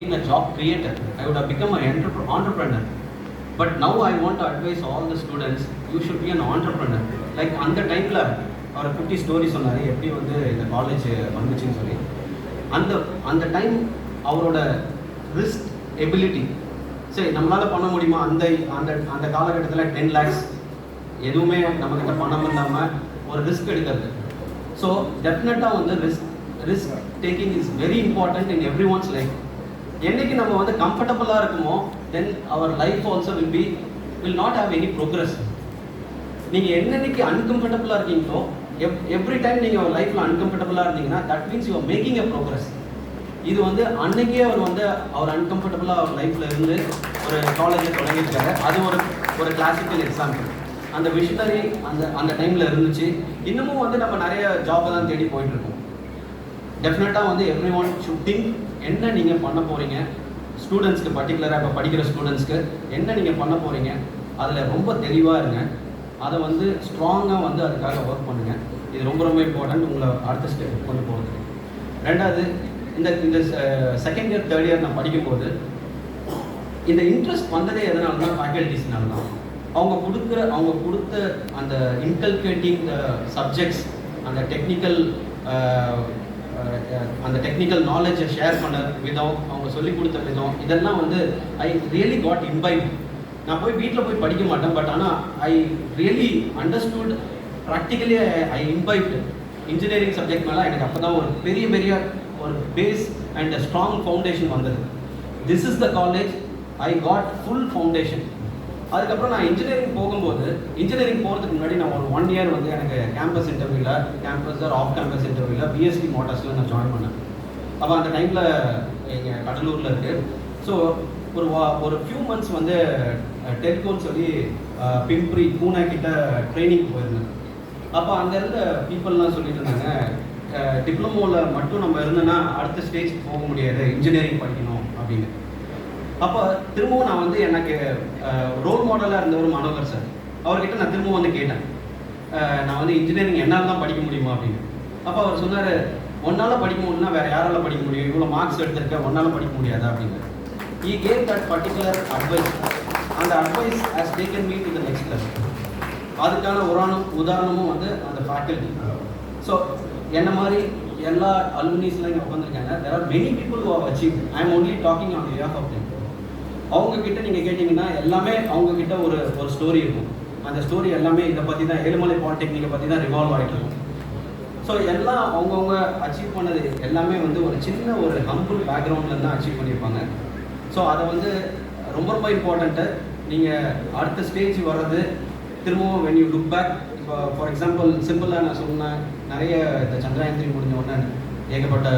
been a job creator. I would have become an entrep- entrepreneur. But now I want to advise all the students, you should be an entrepreneur. Like அந்த டைமில் அவர் குட்டி story சொன்னார் எப்படி வந்து இந்த college வந்துச்சுன்னு சொல்லி அந்த அந்த டைம் அவரோட ரிஸ்க் எபிலிட்டி சரி நம்மளால் பண்ண முடியுமா அந்த அந்த அந்த காலகட்டத்தில் டென் லேக்ஸ் எதுவுமே நம்மக்கிட்ட பணம் இல்லாமல் ஒரு ரிஸ்க் எடுக்கிறது ஸோ டெஃபினட்டாக வந்து risk risk taking is very important in everyone's life என்னைக்கு நம்ம வந்து கம்ஃபர்டபுளாக இருக்குமோ then our life also will be will not have any progress நீங்கள் என்னன்னைக்கு அன்கம்ஃபர்டபுளாக இருக்கீங்களோ எவ் எவ்ரி டைம் நீங்கள் லைஃப்பில் அன்கம்ஃபர்டபுளாக இருந்தீங்கன்னா that means you making a progress இது வந்து அன்னைக்கே அவர் வந்து அவர் அன்கம்ஃபர்டபுளாக அவர் லைஃப்பில் இருந்து ஒரு காலேஜை தொடங்கியிருக்காரு. அது ஒரு ஒரு கிளாசிக்கல் எக்ஸாம்பிள் அந்த விஷனரி அந்த அந்த டைமில் இருந்துச்சு. இன்னமும் வந்து நம்ம நிறைய ஜாப்பை தான் தேடி போயிட்டுருக்கோம் டெஃபினட்டாக வந்து எவ்ரி ஒன் ஷூட்டிங் என்ன நீங்கள் பண்ண போகிறீங்க ஸ்டூடெண்ட்ஸ்க்கு பர்டிகுலராக இப்போ படிக்கிற ஸ்டூடெண்ட்ஸ்க்கு என்ன நீங்கள் பண்ண போகிறீங்க அதில் ரொம்ப தெளிவாக இருங்க. அதை வந்து ஸ்ட்ராங்காக வந்து அதுக்காக ஒர்க் பண்ணுங்கள் இது ரொம்ப ரொம்ப இம்பார்ட்டன்ட் உங்களை அடுத்த ஸ்டெப் கொண்டு போகிறது ரெண்டாவது இந்த இந்த செகண்ட் இயர் தேர்ட் இயர் நான் படிக்கும்போது இந்த இன்ட்ரெஸ்ட் வந்ததே எதனால ஃபேக்கல்டிஸ்னால தான் அவங்க கொடுக்குற அவங்க கொடுத்த அந்த இன்கல்கேட்டிங் சப்ஜெக்ட்ஸ் அந்த டெக்னிக்கல் அந்த டெக்னிக்கல் நாலேஜை ஷேர் பண்ண விதம் அவங்க சொல்லி கொடுத்த விதம் இதெல்லாம் வந்து ஐ ரியலி காட் இன்வைட் நான் போய் வீட்டில் போய் படிக்க மாட்டேன் பட் ஆனால் I really understood practically I invite engineering subject மேலே எனக்கு அப்போ தான் ஒரு பெரிய பெரிய ஒரு பேஸ் அண்ட் ஸ்ட்ராங் ஃபவுண்டேஷன் வந்தது. This is the college I got full foundation அதுக்கப்புறம் நான் இன்ஜினியரிங் போகும்போது இன்ஜினியரிங் போகிறதுக்கு முன்னாடி நான் ஒரு ஒன் இயர் வந்து எனக்கு கேம்பஸ் இன்டர்வியூவில் கேம்பஸ் ஆஃப் கேம்பஸ் இன்டர்வியூவில் பிஎஸ்டி மோட்டார்ஸில் நான் ஜாயின் பண்ணேன். அப்போ அந்த டைமில் எங்கள் கடலூரில் இருக்குது ஸோ ஒரு வா ஒரு ஃபியூ மந்த்ஸ் வந்து டெல்கோன்னு சொல்லி அஹ், பிம்ப்ரி பூனா கிட்ட ட்ரைனிங் போயிருந்தேன். அப்போ அங்கே இருந்த பீப்புளெலாம் சொல்லிட்டு இருந்தாங்க டிப்ளமோவில் மட்டும் நம்ம இருந்தோன்னா அடுத்த ஸ்டேஜ் போக முடியாது இன்ஜினியரிங் படிக்கணும் அப்படின்னு. அப்போ திரும்பவும் நான் வந்து எனக்கு ரோல் மாடலாக இருந்த ஒரு மனோகர் சார். அவர்கிட்ட நான் திரும்பவும் வந்து கேட்டேன். நான் வந்து இன்ஜினியரிங் என்னால் தான் படிக்க முடியுமா அப்படின்னு. அப்போ அவர் சொன்னார் ஒன்னால் படிக்க முடியும்னா வேறு யாரால படிக்க முடியும்? இவ்வளோ மார்க்ஸ் எடுத்திருக்க ஒன்னால் படிக்க முடியாதா? அப்படின்னு. He gave that particular advice அந்த advice has taken me to the next level அதுக்கான உராணம் உதாரணமும் வந்து அந்த ஃபேக்கல்டி ஸோ என்ன மாதிரி எல்லா அலுமினிஸ்லாம் இங்கே உட்காந்துருக்காங்க there are many people who have achieve I am only talking on behalf of them அவங்கக்கிட்ட நீங்கள் கேட்டிங்கன்னா எல்லாமே அவங்கக்கிட்ட ஒரு ஒரு ஸ்டோரி இருக்கும். அந்த ஸ்டோரி எல்லாமே இதை பற்றி தான் ஏழுமலை பாலிடெக்னிக்கை பற்றி தான் ரிவால்வ் ஆகிட்டு இருக்கும். ஸோ எல்லாம் அவங்கவுங்க அச்சீவ் பண்ணது எல்லாமே வந்து ஒரு சின்ன ஒரு ஹம்புல் பேக்ரவுண்டில் தான் அச்சீவ் பண்ணியிருப்பாங்க. ஸோ அதை வந்து ரொம்ப ரொம்ப இம்பார்ட்டண்ட்டு நீங்கள் அடுத்த ஸ்டேஜ் வர்றது திரும்பவும் வென் யூ லுக் பேக் இப்போ ஃபார் எக்ஸாம்பிள் சிம்பிளாக நான் சொன்னேன் நிறைய இந்த சந்திராயன் த்ரீ முடிஞ்ச உடனே ஏகப்பட்ட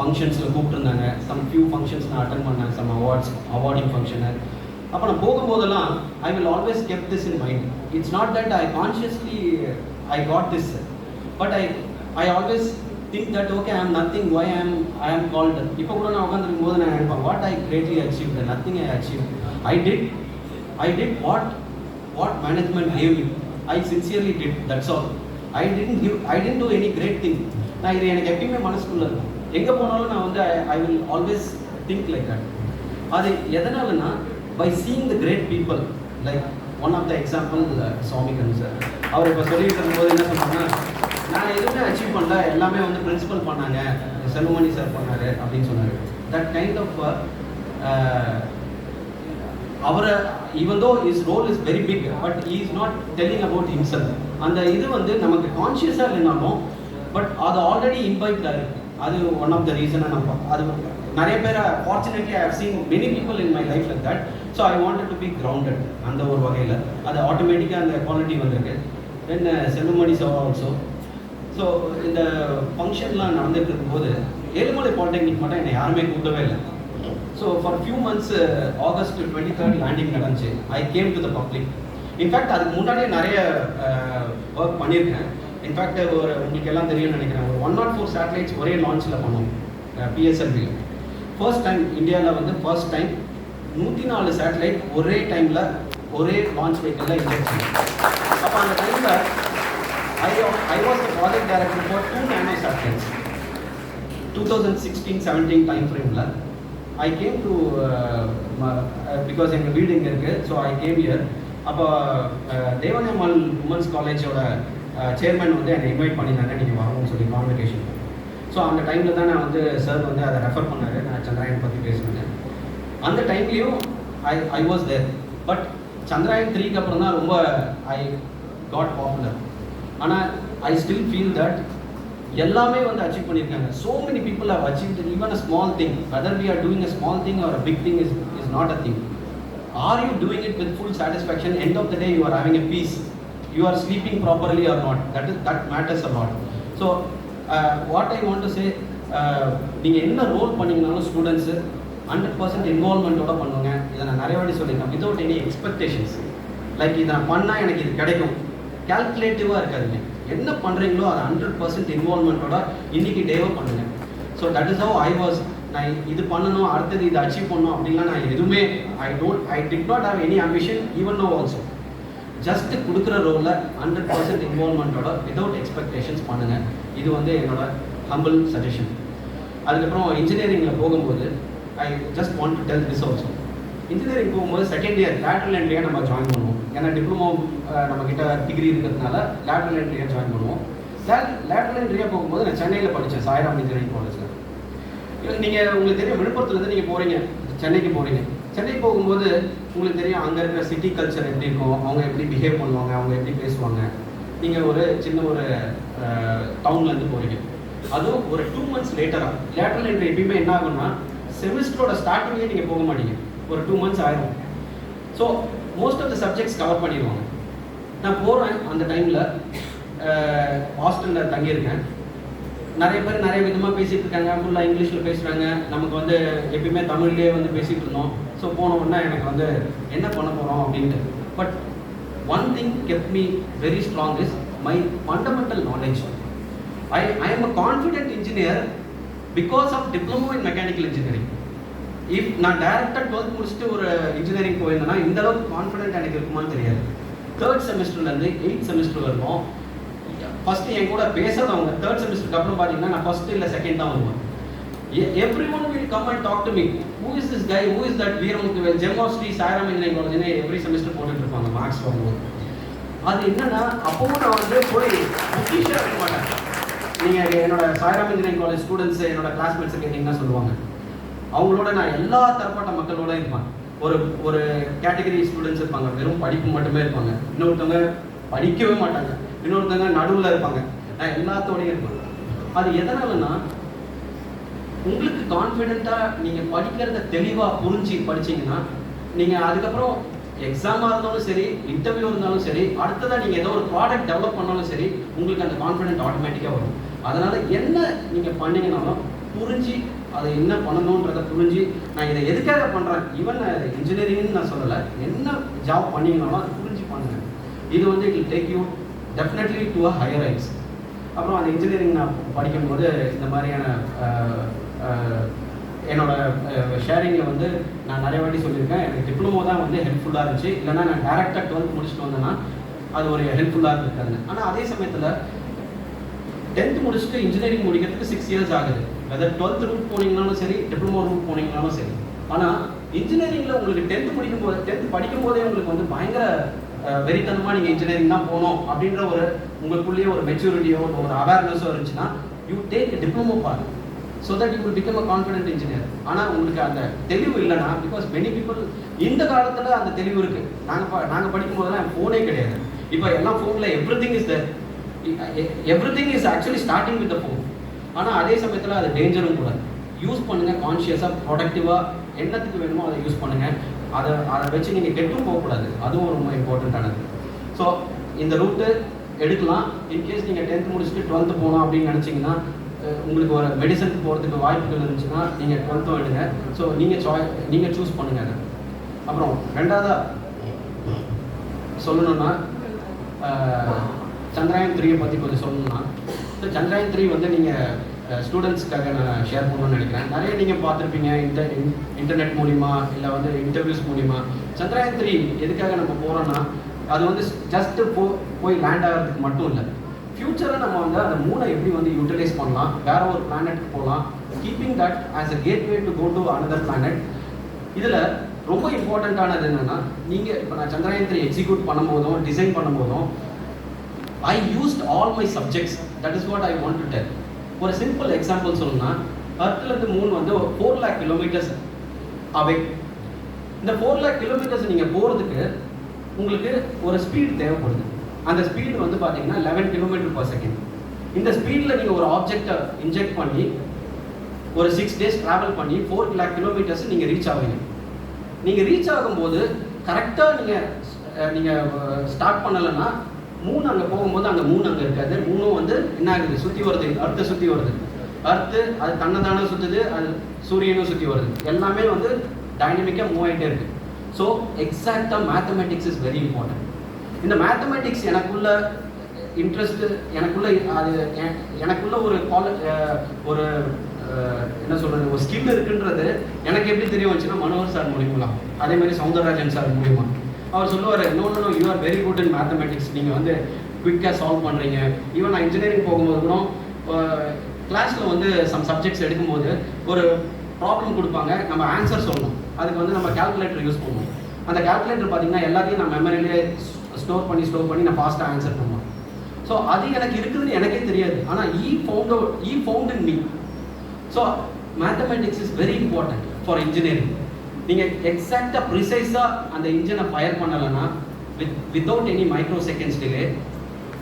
ஃபங்க்ஷன்ஸில் கூப்பிட்டுருந்தாங்க. சம் ஃபியூ ஃபங்க்ஷன்ஸ் நான் அட்டன் பண்ணேன். சம் அவார்ட்ஸ் அவார்டிங் ஃபங்க்ஷனு அப்போ நான் போகும்போதெல்லாம் I will always keep this in mind it's not that I consciously I got this but I I always think that okay I am nothing why ஐ ஆம் ஐ ஆம் called இப்போ கூட நான் உட்காந்துருக்கும் போது நான் நினைப்பேன் what I greatly achieve nothing I achieve I did I did what what management gave you I sincerely did that's all I didn't give I didn't do any great thing நான் இது எனக்கு எப்பயுமே மனசுக்குள்ளே இருக்கும். எங்கே போனாலும் நான் வந்து I will always think like that அது எதனாலனா by seeing the great people like one of the example Swami கண் சார் அவர் இப்போ சொல்லிட்டு இருக்கும்போது என்ன சொன்னாங்கன்னா நான் எதுவுமே அச்சீவ் பண்ணல எல்லாமே வந்து பிரின்சிபல் பண்ணாங்க செல்வமணி சார் பண்ணார் அப்படின்னு சொன்னார். தட் கைண்ட் ஆஃப் அவரை even though his role is very big but he is not telling about himself அந்த இது வந்து நமக்கு கான்ஷியஸாக இல்லைனாலும் பட் அது ஆல்ரெடி இம்பைப்டாக இருக்குது அது ஒன் ஆஃப் த ரீசனாக நான் பா- அது நிறைய பேர் fortunately I have seen many people in my life like that so I wanted to be grounded அந்த ஒரு வகையில். அது ஆட்டோமேட்டிக்காக அந்த குவாலிட்டி வந்திருக்கு. தென் uh, செல்லுமணி சவா ஆல்சோ ஸோ இந்த ஃபங்க்ஷன்லாம் நடந்துட்டு இருக்கும்போது ஏழுமலை பாலிடெக்னிக் மட்டும் என்னை யாருமே கூட்டவே இல்லை. So for few months August twenty third landing நடந்துச்சு. I came to the public in fact அதுக்கு முன்னாடியே நிறைய uh, ஒர்க் பண்ணியிருக்கேன். இன்ஃபேக்ட் ஒரு உங்களுக்கு எல்லாம் தெரியும்னு நினைக்கிறேன். ஒரு ஒன் நாட் ஃபோர் சேட்டலைட்ஸ் ஒரே லான்ச்சில் பண்ணோம். பிஎஸ்எல்வியில் ஃபர்ஸ்ட் டைம் இந்தியாவில் வந்து ஃபர்ஸ்ட் டைம் நூற்றி நாலு சேட்டலைட் ஒரே டைமில் ஒரே லான்ச் வெஹிக்கிளில் இருந்துச்சு அப்போ அந்த டைமில் I I was the project director for two nano satellites two thousand sixteen seventeen time ஃப்ரேமில் ஐ கேம் டு பிகாஸ் எங்கள் வீடு இங்கே இருக்குது ஸோ ஐ கேம் இயர் அப்போ தேவனேமால் உமன்ஸ் காலேஜோட சேர்மன் வந்து என்னை இன்வைட் பண்ணியிருந்தாங்க நீங்கள் வரணும்னு சொல்லி கான்வெகேஷன் ஸோ அந்த டைமில் தான் நான் வந்து சார் வந்து அதை ரெஃபர் பண்ணார். நான் சந்திராயன் பற்றி பேசினேன். அந்த டைம்லேயும் I I was there but Chandrayaan த்ரீக்கு அப்புறம் தான் ரொம்ப ஐ காட் பாப்புலர் ஆனால் ஐ ஸ்டில் ஃபீல் தட் எல்லாமே வந்து அச்சீவ் பண்ணியிருக்காங்க. So many people have achieve even a small thing whether we are doing a small thing or a big thing is is not a thing are you doing it with full satisfaction end of the day you are having a peace you are sleeping properly or not that is that matters a lot so what I want say நீங்கள் என்ன role பண்ணிங்கனாலும் students hundred percent இன்வால்மெண்ட்டோட பண்ணுங்க. இதை நான் நிறைய வாட்டி சொல்லியிருக்கேன். வித்தவுட் எனி எக்ஸ்பெக்டேஷன்ஸ் லைக் இதை நான் பண்ணால் எனக்கு இது கிடைக்கும். கேல்குலேட்டிவாக இருக்காதுங்க. என்ன பண்ணுறீங்களோ அதை ஹண்ட்ரட் பர்சன்ட் இன்வால்மெண்ட்டோட இன்னைக்கு டேவை பண்ணுங்க. So that is how I was நான் இது பண்ணணும் அடுத்தது இதை அச்சீவ் பண்ணணும் அப்படின்லாம் நான் எதுவுமே I don't I did not have any ambition even no also just கொடுக்குற ரோலில் ஹண்ட்ரட் பர்சன்ட் இன்வால்மெண்ட்டோட விதவுட் எக்ஸ்பெக்டேஷன்ஸ் பண்ணுங்கள் இது வந்து என்னோட ஹம்பிள் சஜஷன் அதுக்கப்புறம் இன்ஜினியரிங்கில் போகும்போது I just want to tell this also engineering போகும்போது செகண்ட் இயர் லேட்ரல் என்ட்ரியாக நம்ம ஜாயின் பண்ணுவோம். ஏன்னா டிப்ளமோ நம்மக்கிட்ட டிகிரி இருக்கிறதுனால லேட்ரல் என்ட்ரியாக ஜாயின் பண்ணுவோம். லேட்ரல் என்ட்ரியாக போகும்போது நான் சென்னையில் படித்தேன் சாய்ராம் இன்ஜினியரிங் காலேஜில் நீங்கள் உங்களுக்கு தெரியும் விழுப்புரத்துலேருந்து நீங்கள் போகிறீங்க சென்னைக்கு போகிறீங்க சென்னை போகும்போது உங்களுக்கு தெரியும் அங்கே இருக்கிற சிட்டி கல்ச்சர் எப்படி இருக்கும்? அவங்க எப்படி பிஹேவ் பண்ணுவாங்க? அவங்க எப்படி பேசுவாங்க? நீங்கள் ஒரு சின்ன ஒரு டவுன்லேருந்து போகிறீங்க அதுவும் ஒரு டூ மந்த்ஸ் லேட்டராக லேட்டரில் என்ட்ரி எப்பயுமே என்ன ஆகும்னா செமிஸ்டரோட ஸ்டார்டிங்கே நீங்கள் போக மாட்டீங்க. ஒரு டூ மந்த்ஸ் ஆயிரும். So most of the subjects cover பண்ணிடுவாங்க. நான் போகிறேன் அந்த டைமில் ஹாஸ்டலில் தங்கியிருக்கேன். நிறைய பேர் நிறைய விதமாக பேசிகிட்டு இருக்காங்க. ஃபுல்லாக இங்கிலீஷில் பேசுகிறாங்க நமக்கு வந்து எப்பயுமே தமிழ்லேயே வந்து பேசிகிட்டு இருந்தோம். ஸோ போன உடனே எனக்கு வந்து என்ன பண்ண போகிறோம் அப்படின்ட்டு. But one thing kept me very strong is my fundamental knowledge I I am a confident engineer because of diploma in mechanical engineering if நான் டேரெக்டாக டுவெல்த் முடிச்சுட்டு ஒரு இன்ஜினியரிங் போயிருந்தேன்னா இந்த அளவுக்கு கான்ஃபிடென்ட் எனக்கு இருக்குமான்னு தெரியாது. தேர்ட் செமஸ்டர்லேருந்து எயிட் செமஸ்டர் வரைக்கும் ஃபஸ்ட்டு என் கூட பேசாதவங்க தேர்ட் செமஸ்டருக்கு அப்புறம் பார்த்தீங்கன்னா நான் ஃபஸ்ட்டு இல்லை செகண்ட் தான் வருவேன். Everyone will come and talk to me who is this guy who is that Veeramuthu gem of Sri Sairam என்ன எவ்ரி செமஸ்டர் போட்டுட்டு இருப்பாங்க மார்க்ஸ் வாங்குவோம் அது என்னன்னா அப்பவும் நான் வந்து போய் புக்கிஷாக இருக்க மாட்டேன். நீங்கள் என்னோட சாயராம் இன்ஜினியரிங் காலேஜ் ஸ்டூடெண்ட்ஸ் என்னோட கிளாஸ்மேட்ஸ் கேட்டிங்கன்னா சொல்லுவாங்க. அவங்களோட நான் எல்லா தரப்பட்ட மக்களோட இருப்பேன். ஒரு ஒரு கேட்டகரி ஸ்டூடெண்ட்ஸ் இருப்பாங்க வெறும் படிப்பு மட்டுமே இருப்பாங்க. இன்னொருத்தவங்க படிக்கவே மாட்டாங்க. இன்னொருத்தவங்க நடுவில் இருப்பாங்க. நான் எல்லாத்தோடையும் இருப்பேன். அது எதனாலன்னா உங்களுக்கு கான்ஃபிடென்ட்டாக நீங்கள் படிக்கிறத தெளிவாக புரிஞ்சு படிச்சீங்கன்னா நீங்கள் அதுக்கப்புறம் எக்ஸாமாக இருந்தாலும் சரி இன்டர்வியூ இருந்தாலும் சரி அடுத்ததாக நீங்கள் ஏதோ ஒரு ப்ராடக்ட் டெவலப் பண்ணாலும் சரி உங்களுக்கு அந்த கான்ஃபிடென்ட் ஆட்டோமேட்டிக்காக வரும். அதனால் என்ன நீங்கள் பண்ணீங்கனாலும் புரிஞ்சு அதை என்ன பண்ணணுன்றதை புரிஞ்சு நான் இதை எதுக்காக பண்ணுறேன் ஈவன் இன்ஜினியரிங்னு நான் சொல்லலை. என்ன ஜாப் பண்ணீங்கனாலும் அதை புரிஞ்சு பண்ணுங்கள் இது வந்து it take you definitely to a higher rights அப்புறம் அந்த இன்ஜினியரிங் நான் படிக்கும்போது இந்த மாதிரியான என்னோடய என்னோட ஷேரிங்கில் வந்து நான் நிறைய வாட்டி சொல்லியிருக்கேன். எனக்கு டிப்ளமோ தான் வந்து ஹெல்ப்ஃபுல்லாக இருந்துச்சு. இல்லைன்னா நான் டேரெக்டாக டுவெல்த் முடிச்சுட்டு வந்தேன்னா அது ஒரு ஹெல்ப்ஃபுல்லாக இருந்திருக்காங்க ஆனால் அதே சமயத்தில் டென்த் முடிச்சுட்டு இன்ஜினியரிங் முடிக்கிறதுக்கு சிக்ஸ் இயர்ஸ் ஆகுது. வெதர் டுவெல்த் ரூட் போனீங்கனாலும் சரி டிப்ளமோ ரூட் போனீங்கனாலும் சரி. ஆனால் இன்ஜினியரிங்கில் உங்களுக்கு டென்த் முடிக்கும் போது டென்த் படிக்கும் போதே உங்களுக்கு வந்து பயங்கர வெறித்தனமாக நீங்கள் இன்ஜினியரிங் தான் போகணும் அப்படின்ற ஒரு உங்களுக்குள்ளேயே ஒரு மெச்சூரிட்டியோ ஒரு அவேர்னஸோ இருந்துச்சுன்னா யூ டேக் டிப்ளமோ பாருங்கள் so that you will become a confident engineer ஆனால் உங்களுக்கு அந்த தெளிவு இல்லைனா பிகாஸ் மெனி பீப்புள் இந்த காலத்தில் அந்த தெளிவு இருக்குது நாங்கள் நாங்கள் படிக்கும் போதெல்லாம் ஃபோனே கிடையாது. இப்போ எல்லாம் ஃபோனில் everything is there everything is actually starting with the phone ஆனால் அதே சமயத்தில் அது டேஞ்சரும் கூட. யூஸ் பண்ணுங்கள் கான்ஷியஸாக ப்ரொடக்டிவாக என்னத்துக்கு வேணுமோ அதை யூஸ் பண்ணுங்கள் அதை அதை வச்சு நீங்கள் கெட்டும் போகக்கூடாது. அதுவும் ரொம்ப இம்பார்ட்டண்ட்டானது ஸோ இந்த ரூட்டு எடுக்கலாம். இன்கேஸ் நீங்கள் டென்த் முடிச்சுட்டு டுவெல்த்து போகணும் அப்படின்னு நினச்சிங்கன்னா உங்களுக்கு ஒரு மெடிசனுக்கு போகிறதுக்கு வாய்ப்புகள் இருந்துச்சுன்னா நீங்கள் டுவெல்த்தும் எடுங்க. ஸோ நீங்கள் சாய் நீங்கள் சூஸ் பண்ணுங்கள் அதை. அப்புறம் ரெண்டாவதாக சொல்லணும்னா சந்திராயன் த்ரீயை பற்றி கொஞ்சம் சொல்லணும்னா ஸோ சந்திராயன் த்ரீ வந்து நீங்கள் ஸ்டூடெண்ட்ஸ்க்காக நான் ஷேர் பண்ணணும்னு நினைக்கிறேன். நிறைய நீங்கள் பார்த்துருப்பீங்க இன்ட இன்டர்நெட் மூலிமா இல்லை வந்து இன்டர்வியூஸ் மூலிமா சந்திராயன் த்ரீ எதுக்காக நம்ம போகிறோன்னா அது வந்து ஜஸ்ட்டு போ போய் லேண்ட் ஆகிறதுக்கு மட்டும் இல்லை. ஃப்யூச்சரில் நம்ம வந்து அந்த மூணை எப்படி வந்து யூட்டிலைஸ் பண்ணலாம் வேற ஒரு பிளானெட்டுக்கு போகலாம் keeping that as a gateway to go to another planet இதில் ரொம்ப இம்பார்ட்டண்ட்டானது என்னென்னா நீங்கள் இப்போ நான் சந்திராயன் த்ரீ எக்ஸிக்யூட் பண்ணும்போதும் டிசைன் பண்ணும்போதும் I used all my subjects that is what I want to tell ஒரு சிம்பிள் எக்ஸாம்பிள் சொல்லணும்னா அர்த்லேருந்து மூணு வந்து ஃபோர் லேக் கிலோமீட்டர்ஸ் அவே இந்த ஃபோர் லேக் கிலோமீட்டர்ஸ் நீங்கள் போகிறதுக்கு உங்களுக்கு ஒரு ஸ்பீட் தேவைப்படுது. அந்த ஸ்பீடு வந்து பார்த்தீங்கன்னா லெவன் கிலோமீட்டர் பர் செகண்ட் இந்த ஸ்பீடில் நீங்கள் ஒரு ஆப்ஜெக்டை இன்ஜெக்ட் பண்ணி ஒரு சிக்ஸ் டேஸ் ட்ராவல் பண்ணி ஃபோர் லேக் கிலோமீட்டர்ஸ் நீங்கள் ரீச் ஆவீங்க. நீங்கள் ரீச் ஆகும்போது கரெக்டாக நீங்கள் நீங்கள் ஸ்டார்ட் பண்ணலைன்னா மூணு அங்கே போகும்போது அங்கே மூணு அங்கே இருக்காது. மூணும் வந்து என்ன ஆகுது? சுற்றி வருது. அர்த்தை சுற்றி வருது. அர்த்து அது தன்னை சுற்றுது அது சூரியனும் சுற்றி வருது. எல்லாமே வந்து டைனமிக்காக மூவ் ஆகிட்டே இருக்குது ஸோ எக்ஸாக்டாக மேத்தமெட்டிக்ஸ் இஸ் வெரி இம்பார்ட்டன்ட் இந்த மேத்தமெட்டிக்ஸ் எனக்குள்ள இன்ட்ரெஸ்ட் எனக்குள்ள அது எனக்குள்ள ஒரு கால ஒரு என்ன சொல்றது ஒரு ஸ்கில் இருக்குன்றது எனக்கு எப்படி தெரிய வந்துச்சுன்னா மனோகர் சார் மூலியமா அதே மாதிரி சவுந்தரராஜன் சார் மூலியமா. அவர் சொல்லுவார் இன்னொன்று you are very good in mathematics நீங்கள் வந்து குயிக்காக சால்வ் பண்ணுறீங்க ஈவன் நான் இன்ஜினியரிங் போகும்போது கூட கிளாஸில் வந்து சம் சப்ஜெக்ட்ஸ் எடுக்கும்போது ஒரு ப்ராப்ளம் கொடுப்பாங்க. நம்ம ஆன்சர் சொல்லணும். அதுக்கு வந்து நம்ம கால்குலேட்டர் யூஸ் பண்ணுவோம். அந்த கால்குலேட்டர் பார்த்தீங்கன்னா எல்லாத்தையும் நான் மெமரியிலே ஸ்டோர் பண்ணி ஸ்டோர் பண்ணி நான் ஃபாஸ்ட்டாக ஆன்சர் பண்ணுவேன் ஸோ அது எனக்கு இருக்குதுன்னு எனக்கே தெரியாது. ஆனால் I found I found in me so mathematics is very important for engineering நீங்கள் எக்ஸாக்டாக ப்ரிசைஸாக அந்த இன்ஜினை ஃபயர் பண்ணலைன்னா with without any microseconds delay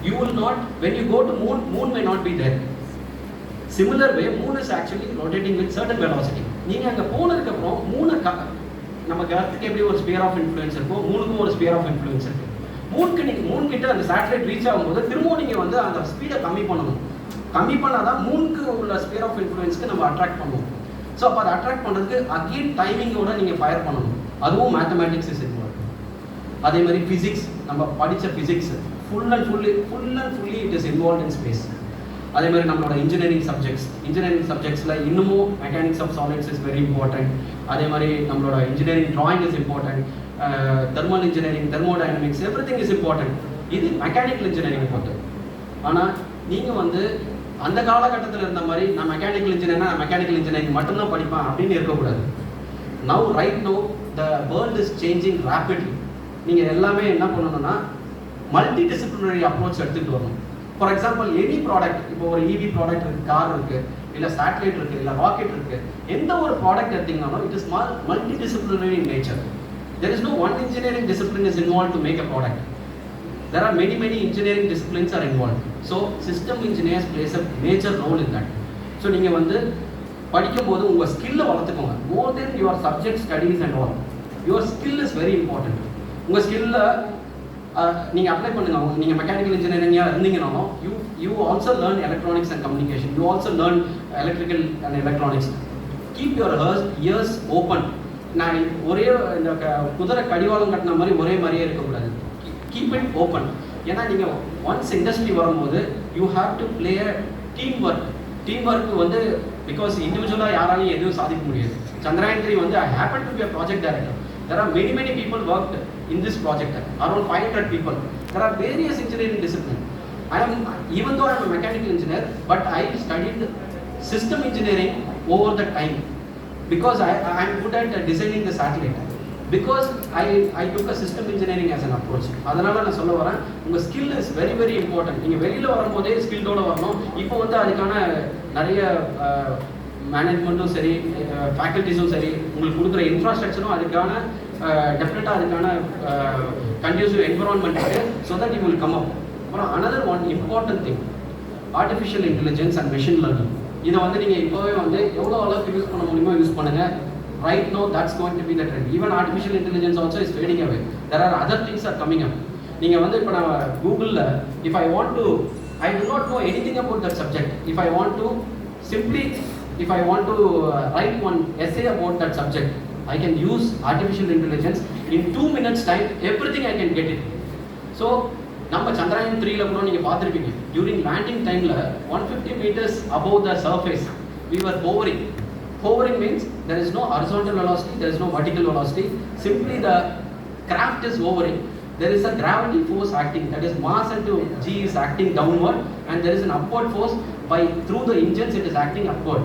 you will not when you go to moon moon may not be there similar way moon is actually rotating with certain velocity நீங்கள் அங்கே போனதுக்கப்புறம் மூணு க நம்ம அர்த்துக்கு எப்படி ஒரு ஸ்பியர் ஆஃப் இன்ஃப்ளூயன்ஸ் இருக்கும் மூணுக்கும் ஒரு ஸ்பியர் ஆஃப் இன்ஃப்ளூயன்ஸ் இருக்குது மூணுக்கு நீங்கள் மூணு கிட்ட அந்த சேட்டலைட் ரீச் ஆகும்போது திரும்பவும் நீங்கள் வந்து அந்த ஸ்பீடை கம்மி பண்ணணும். கம்மி பண்ணாதான் மூணுக்கு உள்ள ஸ்பியர் ஆஃப் இன்ஃப்ளூயன்ஸ்க்கு நம்ம அட்ராக்ட் பண்ணுவோம். ஸோ அப்போ அதை அட்ராக்ட் பண்ணுறதுக்கு அகெயின் டைமிங்கோட நீங்கள் ஃபயர் பண்ணணும். அதுவும் மேத்தமேட்டிக்ஸ் இஸ் இன்வால்வ் அதே மாதிரி ஃபிசிக்ஸ் நம்ம படித்த physics full and fully full and fully it is involve in space அதே மாதிரி நம்மளோட இன்ஜினியரிங் சப்ஜெக்ட்ஸ் இன்ஜினியரிங் சப்ஜெக்ட்ஸில் இன்னமும் mechanics of solids is very important அதே மாதிரி நம்மளோட engineering drawing is important thermal engineering thermodynamics everything is important இது mechanical engineering பொறுத்து. ஆனால் நீங்கள் வந்து அந்த காலகட்டத்தில் இருந்த மாதிரி நான் மெக்கானிக்கல் இன்ஜினியர்னா நான் மெக்கானிக்கல் இன்ஜினியரிங் மட்டும்தான் படிப்பேன் அப்படின்னு இருக்கக்கூடாது. Now right now the world is changing rapidly நீங்கள் எல்லாமே என்ன பண்ணணும்னா மல்டி டிசிப்ளினரி அப்ரோச் எடுத்துகிட்டு வரணும். ஃபார் எக்ஸாம்பிள் எனி ப்ராடக்ட் இப்போ ஒரு இவி ப்ராடக்ட் இருக்குது கார் இருக்குது இல்லை சேட்டலைட் இருக்குது இல்லை ராக்கெட் இருக்குது எந்த ஒரு product எடுத்திங்கனாலும் it is multi disciplinary nature There is no one engineering discipline is involve to make a product there are many many engineering disciplines are involved. So system engineers plays a major role in that. So நீங்கள் வந்து படிக்கும்போது உங்கள் ஸ்கில்லை வளர்த்துக்கோங்க. More than your subject studies and all your skill is very important உங்கள் ஸ்கில்ல நீங்கள் apply பண்ணுங்க. நீங்கள் மெக்கானிக்கல் இன்ஜினியரிங்காக இருந்தீங்கனாலும் you you also learn electronics and communication you also learn electrical and electronics keep your ears ears open நான் ஒரே இந்த க- குதிரை கடிவாளம் கட்டின மாதிரி ஒரே மாதிரியே இருக்கக்கூடாது. கீப் இட் ஓப்பன் ஏன்னா நீங்கள் ஒன்ஸ் இண்டஸ்ட்ரி வரும்போது you have to play team work team work வந்து பிகாஸ் இண்டிவிஜுவலாக யாராலையும் எதுவும் சாதிக்க முடியாது. சந்திராயன் த்ரீ வந்து I happen to be a project director there are many many people work in this project around five hundred people there are various engineering discipline I am, even though I am a mechanical engineer, but I studied system engineering over because I, I am good at designing the satellite. Because I I took a system engineering as an approach அதனால நான் சொல்ல வரேன் உங்கள் skill is very very important நீங்கள் வெளியில் வரும்போதே ஸ்கில்டோடு வரணும். இப்போ வந்து அதுக்கான நிறைய மேனேஜ்மெண்ட்டும் சரி ஃபேக்கல்ட்டிஸும் சரி உங்களுக்கு கொடுக்குற இன்ஃப்ராஸ்ட்ரக்சரும் அதுக்கான டெஃபினட்டாக அதுக்கான கண்டியூசிவ் என்விரான்மெண்ட் இருக்குது so that you will come up அப்புறம் another one important thing artificial intelligence and machine learning இதை வந்து நீங்கள் இப்போவே வந்து எவ்வளோ அளவுக்கு யூஸ் பண்ண முடியுமோ யூஸ் பண்ணுங்க. Right now that's going to be the trend even artificial intelligence also is fading away there are other things are coming up நீங்கள் வந்து இப்போ நான் கூகுளில் if I want to I do not know anything about that subject if I want to simply if I want to uh, write one essay about that subject, I can use artificial intelligence. In two minutes time, everything I can get it. So, நம்ம சந்திராயன் த்ரீல கூட நீங்க பார்த்துருப்பீங்க during landing டைம்ல one fifty metres above the surface we were hovering hovering means there is no horizontal velocity there is no vertical velocity simply the craft is hovering there is a gravity force acting that is mass into g is acting downward and there is an upward force by through the engines it is acting upward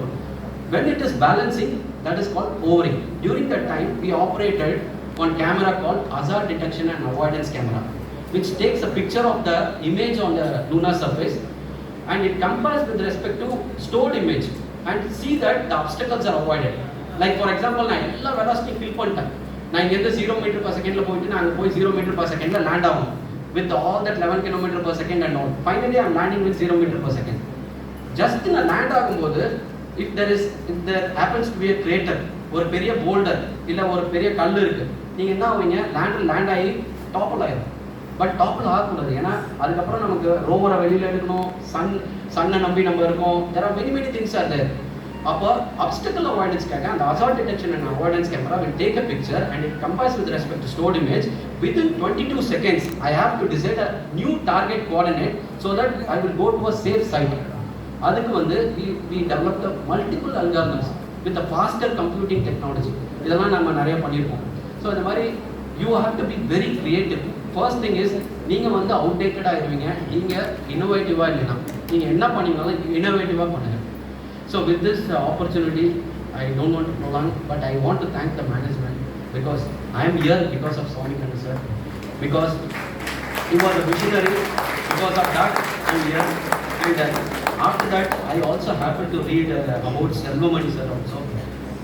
When it is balancing, that is called overing. During that time, we operated one camera called hazard detection and avoidance camera, Which takes a picture of the image on the lunar surface and it compares with respect to stored image and see that the obstacles are avoided. Like for example, நான் எல்லா velocity fill பண்ணிட்டேன். நான் இங்கேருந்து zero metre per செகண்டில் போயிட்டு நான் அங்கே போய் ஜீரோ மீட்டர் பர் செகண்டில் லேண்ட் ஆகும் with all that eleven kilometre per second and all finally I'm landing with zero metre per second just நான் லேண்ட் ஆகும்போது if there is if there happens to be a greater ஒரு பெரிய folder இல்லை ஒரு பெரிய கல் இருக்கு நீங்கள் என்ன ஆவீங்க? லேண்டில் லேண்ட் ஆகி டாப்பில் ஆயிடும் பட் டாப்பில் ஆகக்கூடாது ஏன்னா அதுக்கப்புறம் நமக்கு ரோவரை வெளியில் எடுக்கணும் சன் சன்னை நம்பி நம்ம இருக்கோம் there are many many things are there அப்போ அப்டிக்கல் அவாய்டன்ஸ்க்காக அந்த hazard detection and avoidance camera will take a picture and it compares with respect to store image within twenty two seconds I have to decide a new target coordinate so that I will go to a safe site அதுக்கு வந்து we we develop the multiple algorithms with a faster computing technology இதெல்லாம் நம்ம நிறைய பண்ணியிருக்கோம் so இந்த மாதிரி you have to be very creative first thing is நீங்கள் வந்து அவுடேட்டடாக இருவீங்க நீங்கள் இன்னோவேட்டிவாக இல்லைன்னா நீங்கள் என்ன பண்ணீங்களோ இன்னோவேட்டிவாக பண்ணுங்கள் so with this opportunity I don't want to prolong but I want to thank the management because I am here because of Soni Kannu sir because he was a missionary because of that, I'm here. And uh, after that, I also happened to read uh, about Selvamani.